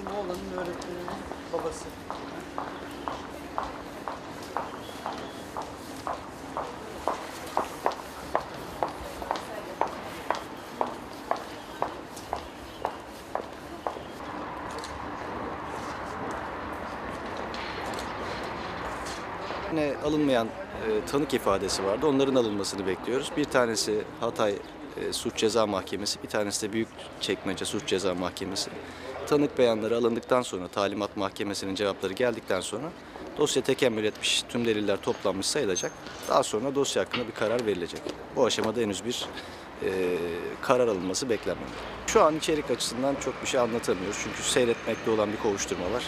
bizim oğlanın öğretmeninin babası. Alınmayan e, tanık ifadesi vardı. Onların alınmasını bekliyoruz. Bir tanesi Hatay e, Suç Ceza Mahkemesi, bir tanesi de Büyükçekmece Suç Ceza Mahkemesi. Tanık beyanları alındıktan sonra, talimat mahkemesinin cevapları geldikten sonra dosya tekemmül etmiş, tüm deliller toplanmış sayılacak. Daha sonra dosya hakkında bir karar verilecek. Bu aşamada henüz bir e, karar alınması beklenmemekte. Şu an içerik açısından çok bir şey anlatamıyoruz çünkü seyretmekte olan bir kovuşturma var.